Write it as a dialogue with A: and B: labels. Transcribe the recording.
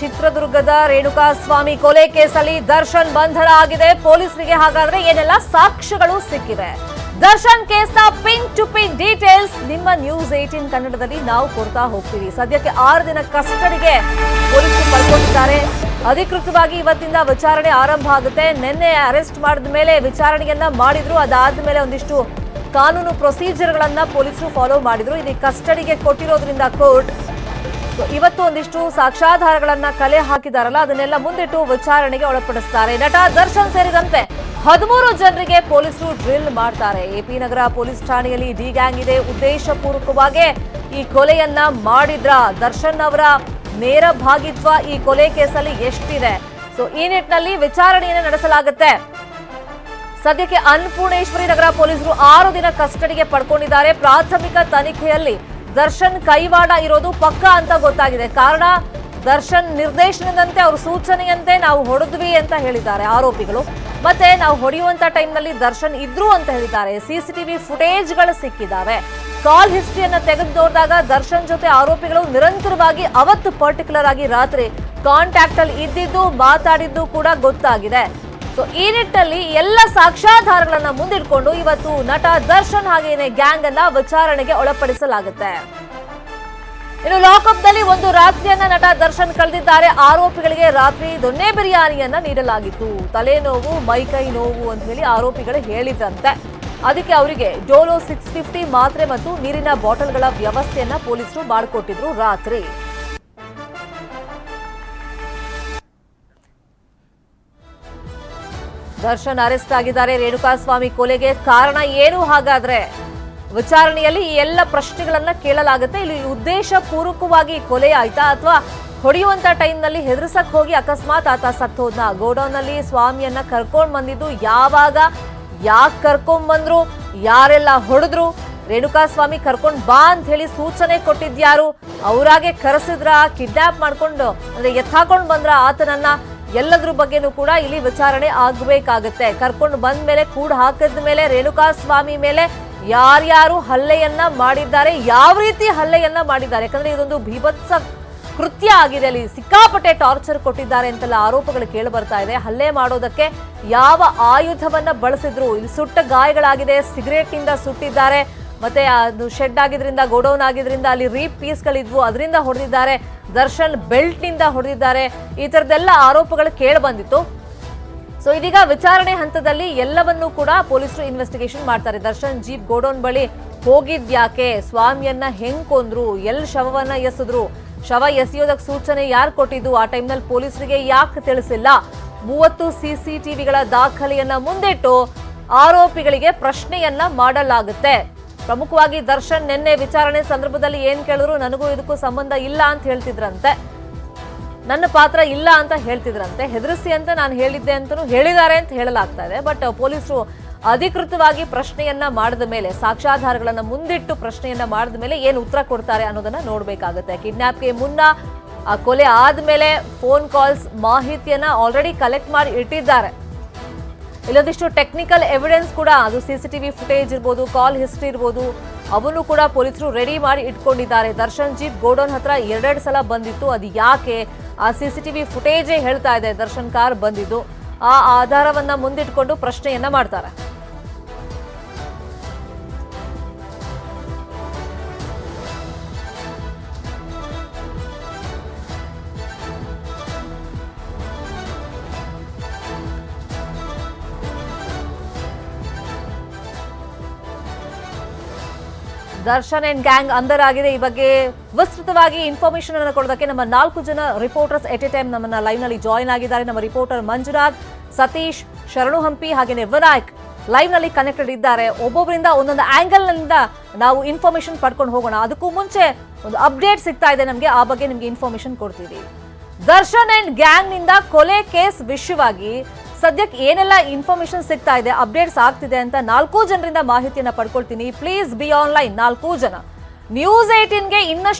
A: ಚಿತ್ರದುರ್ಗದ ರೇಣುಕಾ ಸ್ವಾಮಿ ಕೊಲೆ ಕೇಸಲ್ಲಿ ದರ್ಶನ್ ಬಂಧನ ಆಗಿದೆ. ಪೊಲೀಸರಿಗೆ ಹಾಗಾದ್ರೆ ಏನೆಲ್ಲ ಸಾಕ್ಷ್ಯಗಳು ಸಿಕ್ಕಿವೆ? ದರ್ಶನ್ ಕೇಸ್ನ ಪಿನ್ ಟು ಪಿನ್ ಡೀಟೇಲ್ಸ್ ನಿಮ್ಮ ನ್ಯೂಸ್ ಏಟೀನ್ ಕನ್ನಡದಲ್ಲಿ ನಾವು ಕೊಡ್ತಾ ಹೋಗ್ತೀವಿ. ಸದ್ಯಕ್ಕೆ ಆರು ದಿನ ಕಸ್ಟಡಿಗೆ ಪೊಲೀಸರು ಪಡ್ಕೊಂಡಿದ್ದಾರೆ. ಅಧಿಕೃತವಾಗಿ ಇವತ್ತಿಂದ ವಿಚಾರಣೆ ಆರಂಭ ಆಗುತ್ತೆ. ನಿನ್ನೆ ಅರೆಸ್ಟ್ ಮಾಡಿದ ಮೇಲೆ ವಿಚಾರಣೆಯನ್ನ ಮಾಡಿದ್ರು. ಅದಾದ ಮೇಲೆ ಒಂದಿಷ್ಟು ಕಾನೂನು ಪ್ರೊಸೀಜರ್ಗಳನ್ನ ಪೊಲೀಸರು ಫಾಲೋ ಮಾಡಿದ್ರು. ಇಲ್ಲಿ ಕಸ್ಟಡಿಗೆ ಕೊಟ್ಟಿರೋದ್ರಿಂದ ಕೋರ್ಟ್ ಸೊ ಇವತ್ತು ಒಂದಿಷ್ಟು ಸಾಕ್ಷ್ಯಾಧಾರಗಳನ್ನ ಕಲೆ ಹಾಕಿದಾರಲ್ಲ, ಅದನ್ನೆಲ್ಲ ಮುಂದಿಟ್ಟು ವಿಚಾರಣೆಗೆ ಒಳಪಡಿಸ್ತಾರೆ. ನಟ ದರ್ಶನ್ ಸೇರಿದಂತೆ ಹದಿಮೂರು ಜನರಿಗೆ ಪೊಲೀಸರು ಡ್ರಿಲ್ ಮಾಡ್ತಾರೆ. ಎಪಿ ನಗರ ಪೊಲೀಸ್ ಠಾಣೆಯಲ್ಲಿ ಡಿ ಗ್ಯಾಂಗ್ ಇದೆ. ಉದ್ದೇಶಪೂರ್ವಕವಾಗಿ ಈ ಕೊಲೆಯನ್ನ ಮಾಡಿದ್ರ? ದರ್ಶನ್ ಅವರ ನೇರ ಭಾಗಿತ್ವ ಈ ಕೊಲೆ ಕೇಸಲ್ಲಿ ಎಷ್ಟಿದೆ? ಸೊ ಈ ನಿಟ್ಟಿನಲ್ಲಿ ವಿಚಾರಣೆಯನ್ನು ನಡೆಸಲಾಗುತ್ತೆ. ಸದ್ಯಕ್ಕೆ ಅನ್ನಪೂರ್ಣೇಶ್ವರಿ ನಗರ ಪೊಲೀಸರು ಆರು ದಿನ ಕಸ್ಟಡಿಗೆ ಪಡ್ಕೊಂಡಿದ್ದಾರೆ. ಪ್ರಾಥಮಿಕ ತನಿಖೆಯಲ್ಲಿ ದರ್ಶನ್ ಕೈವಾಡ ಇರೋದು ಪಕ್ಕ ಅಂತ ಗೊತ್ತಾಗಿದೆ. ಕಾರಣ, ದರ್ಶನ್ ನಿರ್ದೇಶನದಂತೆ ಅವ್ರ ಸೂಚನೆಯಂತೆ ನಾವು ಹೊಡೆದ್ವಿ ಅಂತ ಹೇಳಿದ್ದಾರೆ ಆರೋಪಿಗಳು. ಮತ್ತೆ ನಾವು ಹೊಡೆಯುವಂತ ಟೈಮ್ನಲ್ಲಿ ದರ್ಶನ್ ಇದ್ರು ಅಂತ ಹೇಳಿದ್ದಾರೆ. ಸಿಸಿಟಿವಿ ಫುಟೇಜ್ಗಳು ಸಿಕ್ಕಿದ್ದಾವೆ. ಕಾಲ್ ಹಿಸ್ಟ್ರಿಯನ್ನ ತೆಗೆದು ನೋಡಿದಾಗ ದರ್ಶನ್ ಜೊತೆ ಆರೋಪಿಗಳು ನಿರಂತರವಾಗಿ ಅವತ್ತು ಪರ್ಟಿಕ್ಯುಲರ್ ಆಗಿ ರಾತ್ರಿ ಕಾಂಟ್ಯಾಕ್ಟ್ ಅಲ್ಲಿ ಇದ್ದಿದ್ದು, ಮಾತಾಡಿದ್ದು ಕೂಡ ಗೊತ್ತಾಗಿದೆ. ಸೊ ಈ ನಿಟ್ಟಲ್ಲಿ ಎಲ್ಲ ಸಾಕ್ಷ್ಯಾಧಾರಗಳನ್ನ ಮುಂದಿಟ್ಕೊಂಡು ಇವತ್ತು ನಟ ದರ್ಶನ್ ಹಾಗೇನೆ ಗ್ಯಾಂಗ್ ಅನ್ನ ವಿಚಾರಣೆಗೆ ಒಳಪಡಿಸಲಾಗುತ್ತೆ. ಇನ್ನು ಲಾಕಪ್ನಲ್ಲಿ ಒಂದು ರಾತ್ರಿಯನ್ನ ನಟ ದರ್ಶನ್ ಕಳೆದಿದ್ದಾರೆ. ಆರೋಪಿಗಳಿಗೆ ರಾತ್ರಿ ದೊನ್ನೆ ಬಿರಿಯಾನಿಯನ್ನ ನೀಡಲಾಗಿತ್ತು. ತಲೆನೋವು, ಮೈಕೈ ನೋವು ಅಂತ ಹೇಳಿ ಆರೋಪಿಗಳು ಹೇಳಿದ್ರಂತೆ. ಅದಕ್ಕೆ ಅವರಿಗೆ ಡೋಲೋ ಸಿಕ್ಸ್ ಫಿಫ್ಟಿ ಮಾತ್ರೆ ಮತ್ತು ನೀರಿನ ಬಾಟಲ್ಗಳ ವ್ಯವಸ್ಥೆಯನ್ನ ಪೊಲೀಸರು ಮಾಡಿಕೊಟ್ಟಿದ್ರು ರಾತ್ರಿ. ದರ್ಶನ್ ಅರೆಸ್ಟ್ ಆಗಿದ್ದಾರೆ. ರೇಣುಕಾಸ್ವಾಮಿ ಕೊಲೆಗೆ ಕಾರಣ ಏನು? ಹಾಗಾದ್ರೆ ವಿಚಾರಣೆಯಲ್ಲಿ ಈ ಎಲ್ಲ ಪ್ರಶ್ನೆಗಳನ್ನ ಕೇಳಲಾಗುತ್ತೆ. ಇಲ್ಲಿ ಉದ್ದೇಶ ಪೂರ್ವಕವಾಗಿ ಕೊಲೆ ಆಯ್ತಾ? ಅಥವಾ ಹೊಡೆಯುವಂತ ಟೈಮ್ನಲ್ಲಿ ಹೆದರ್ಸಕ್ ಹೋಗಿ ಅಕಸ್ಮಾತ್ ಆತ ಸತ್ತೋದ್ನ ಗೋಡೌನ್ನಲ್ಲಿ ಸ್ವಾಮಿಯನ್ನ ಕರ್ಕೊಂಡ್ ಬಂದಿದ್ದು ಯಾವಾಗ? ಯಾಕೆ ಕರ್ಕೊಂಡ್ ಬಂದ್ರು? ಯಾರೆಲ್ಲ ಹೊಡೆದ್ರು? ರೇಣುಕಾ ಸ್ವಾಮಿ ಕರ್ಕೊಂಡ್ ಬಾ ಅಂತ ಹೇಳಿ ಸೂಚನೆ ಕೊಟ್ಟಿದ್ಯಾರು? ಅವರಾಗೆ ಕರೆಸಿದ್ರ, ಕಿಡ್ನಾಪ್ ಮಾಡ್ಕೊಂಡು, ಅಂದ್ರೆ ಎತ್ತಾಕೊಂಡ್ ಬಂದ್ರ ಆತನನ್ನ? ಎಲ್ಲದ್ರ ಬಗ್ಗೆನೂ ಕೂಡ ಇಲ್ಲಿ ವಿಚಾರಣೆ ಆಗಬೇಕಾಗುತ್ತೆ. ಕರ್ಕೊಂಡು ಬಂದ ಮೇಲೆ, ಕೂಡ ಹಾಕಿದ ಮೇಲೆ ರೇಣುಕಾ ಸ್ವಾಮಿ ಮೇಲೆ ಯಾರ್ಯಾರು ಹಲ್ಲೆಯನ್ನ ಮಾಡಿದ್ದಾರೆ, ಯಾವ ರೀತಿ ಹಲ್ಲೆಯನ್ನ ಮಾಡಿದ್ದಾರೆ? ಯಾಕಂದ್ರೆ ಇದೊಂದು ಭೀಭತ್ಸ ಕೃತ್ಯ ಆಗಿದೆ ಅಲ್ಲಿ. ಸಿಕ್ಕಾಪಟ್ಟೆ ಟಾರ್ಚರ್ ಕೊಟ್ಟಿದ್ದಾರೆ ಅಂತೆಲ್ಲ ಆರೋಪಗಳು ಕೇಳಿ ಬರ್ತಾ ಇದೆ. ಹಲ್ಲೆ ಮಾಡೋದಕ್ಕೆ ಯಾವ ಆಯುಧವನ್ನ ಬಳಸಿದ್ರು? ಇಲ್ಲಿ ಸುಟ್ಟ ಗಾಯಗಳಾಗಿದೆ ಸಿಗರೇಟ್ನಿಂದ ಸುಟ್ಟಿದ್ದಾರೆ. ಮತ್ತೆ ಅದು ಶೆಡ್ ಆಗಿದ್ರಿಂದ ಗೋಡೌನ್ ಆಗಿದ್ರಿಂದ ಅಲ್ಲಿ ರೀಪ್ ಪೀಸ್ಗಳಿದ್ವು ಅದರಿಂದ ಹೊಡೆದಿದ್ದಾರೆ. ದರ್ಶನ್ ಬೆಲ್ಟ್ನಿಂದ ಹೊಡೆದಿದ್ದಾರೆ. ಈ ಥರದ್ದೆಲ್ಲ ಆರೋಪಗಳು ಕೇಳಿ ಬಂದಿತ್ತು. ಸೊ ಇದೀಗ ವಿಚಾರಣೆ ಹಂತದಲ್ಲಿ ಎಲ್ಲವನ್ನೂ ಕೂಡ ಪೊಲೀಸರು ಇನ್ವೆಸ್ಟಿಗೇಷನ್ ಮಾಡ್ತಾರೆ. ದರ್ಶನ್ ಜೀಪ್ ಗೋಡೌನ್ ಬಳಿ ಹೋಗಿದ್ಯಾಕೆ? ಸ್ವಾಮಿಯನ್ನ ಹೆಂಗ್ ಕೊಂದ್ರು? ಎಲ್ಲಿ ಶವವನ್ನ ಎಸೆದ್ರು? ಶವ ಎಸೆಯೋದಕ್ಕೆ ಸೂಚನೆ ಯಾರು ಕೊಟ್ಟಿದ್ದು? ಆ ಟೈಮ್ನಲ್ಲಿ ಪೊಲೀಸರಿಗೆ ಯಾಕೆ ತಿಳಿಸಿಲ್ಲ? ಮೂವತ್ತು ಸಿಸಿಟಿವಿಗಳ ದಾಖಲೆಯನ್ನ ಮುಂದಿಟ್ಟು ಆರೋಪಿಗಳಿಗೆ ಪ್ರಶ್ನೆಯನ್ನ ಮಾಡಲಾಗುತ್ತೆ. ಪ್ರಮುಖವಾಗಿ ದರ್ಶನ್ ನಿನ್ನೆ ವಿಚಾರಣೆ ಸಂದರ್ಭದಲ್ಲಿ ಏನ್ ಕೇಳಿದ್ರು, ನನಗೂ ಇದಕ್ಕೂ ಸಂಬಂಧ ಇಲ್ಲ ಅಂತ ಹೇಳ್ತಿದ್ರಂತೆ. ನನ್ನ ಪಾತ್ರ ಇಲ್ಲ ಅಂತ ಹೇಳ್ತಿದ್ರಂತೆ. ಹೆದರಿಸಿ ಅಂತ ನಾನು ಹೇಳಿದ್ದೆ ಅಂತಲೂ ಹೇಳಿದ್ದಾರೆ ಅಂತ ಹೇಳಲಾಗ್ತಾ ಇದೆ. ಬಟ್ ಪೊಲೀಸರು ಅಧಿಕೃತವಾಗಿ ಪ್ರಶ್ನೆಯನ್ನ ಮಾಡಿದ ಮೇಲೆ, ಸಾಕ್ಷ್ಯಾಧಾರಗಳನ್ನ ಮುಂದಿಟ್ಟು ಪ್ರಶ್ನೆಯನ್ನ ಮಾಡಿದ ಮೇಲೆ ಏನು ಉತ್ತರ ಕೊಡ್ತಾರೆ ಅನ್ನೋದನ್ನ ನೋಡ್ಬೇಕಾಗುತ್ತೆ. ಕಿಡ್ನಾಪ್ಗೆ ಮುನ್ನ, ಆ ಕೊಲೆ ಆದ್ಮೇಲೆ ಫೋನ್ ಕಾಲ್ಸ್ ಮಾಹಿತಿಯನ್ನ ಆಲ್ರೆಡಿ ಕಲೆಕ್ಟ್ ಮಾಡಿ ಇಟ್ಟಿದ್ದಾರೆ. ಇಲ್ಲೊಂದಿಷ್ಟು ಟೆಕ್ನಿಕಲ್ ಎವಿಡೆನ್ಸ್ ಕೂಡ, ಅದು ಸಿಸಿಟಿವಿ ಫುಟೇಜ್ ಇರ್ಬೋದು ಕಾಲ್ ಹಿಸ್ಟ್ರಿ ಇರ್ಬೋದು, ಅವನು ಕೂಡ ಪೊಲೀಸರು ರೆಡಿ ಮಾಡಿ ಇಟ್ಕೊಂಡಿದ್ದಾರೆ. ದರ್ಶನ್ ಜೀಪ್ ಗೋಡೌನ್ ಹತ್ರ ಎರಡೆರಡು ಸಲ ಬಂದಿತ್ತು. ಅದು ಯಾಕೆ? ಆ ಸಿಸಿಟಿವಿ ಫುಟೇಜೇ ಹೇಳ್ತಾ ಇದೆ, ದರ್ಶನ್ ಕಾರ್ ಬಂದಿದ್ದು. ಆ ಆಧಾರವನ್ನ ಮುಂದಿಟ್ಕೊಂಡು ಪ್ರಶ್ನೆಯನ್ನ ಮಾಡ್ತಾರೆ. ದರ್ಶನ್ ಅಂಡ್ ಗ್ಯಾಂಗ್ ಅಂದರ್ ಆಗಿದೆ. ಈ ಬಗ್ಗೆ ವಿಸ್ತೃತವಾಗಿ ಇನ್ಫಾರ್ಮೇಶನ್ ಅನ್ನು ಕೊಡೋದಕ್ಕೆ ನಮ್ಮ ನಾಲ್ಕು ಜನ ರಿಪೋರ್ಟರ್ಸ್ ಎಟ್ ಎ ಟೈಮ್ ನಮ್ಮನ್ನ ಲೈವ್ನಲ್ಲಿ ಜಾಯಿನ್ ಆಗಿದ್ದಾರೆ. ನಮ್ಮ ರಿಪೋರ್ಟರ್ ಮಂಜುನಾಥ್, ಸತೀಶ್, ಶರಣು ಹಂಪಿ ಹಾಗೆ ವಿನಾಯಕ್ ಲೈವ್ನಲ್ಲಿ ಕನೆಕ್ಟೆಡ್ ಇದ್ದಾರೆ. ಒಬ್ಬೊಬ್ಬರಿಂದ ಒಂದೊಂದು ಆಂಗಲ್ನಿಂದ ನಾವು ಇನ್ಫಾರ್ಮೇಶನ್ ಪಡ್ಕೊಂಡು ಹೋಗೋಣ. ಅದಕ್ಕೂ ಮುಂಚೆ ಒಂದು ಅಪ್ಡೇಟ್ ಸಿಗ್ತಾ ಇದೆ ನಮಗೆ. ಆ ಬಗ್ಗೆ ನಿಮ್ಗೆ ಇನ್ಫಾರ್ಮೇಶನ್ ಕೊಡ್ತೀವಿ. ದರ್ಶನ್ ಅಂಡ್ ಗ್ಯಾಂಗ್ನಿಂದ ಕೊಲೆ ಕೇಸ್ ವಿಷಯವಾಗಿ ಸದ್ಯಕ್ಕೆ ಏನೆಲ್ಲ ಇನ್ಫಾರ್ಮೇಶನ್ ಸಿಗ್ತಾ ಇದೆ ಅಪ್ಡೇಟ್ಸ್ ಆಗ್ತಿದೆ ಅಂತ ನಾಲ್ಕು ಜನರಿಂದ ಮಾಹಿತಿಯನ್ನ ಪಡ್ಕೊಳ್ತೀನಿ. ಪ್ಲೀಸ್ ಬಿ ಆನ್ಲೈನ್ ನಾಲ್ಕು ಜನ. ನ್ಯೂಸ್ ಏಟೀನ್ಗೆ ಇನ್ನಷ್ಟು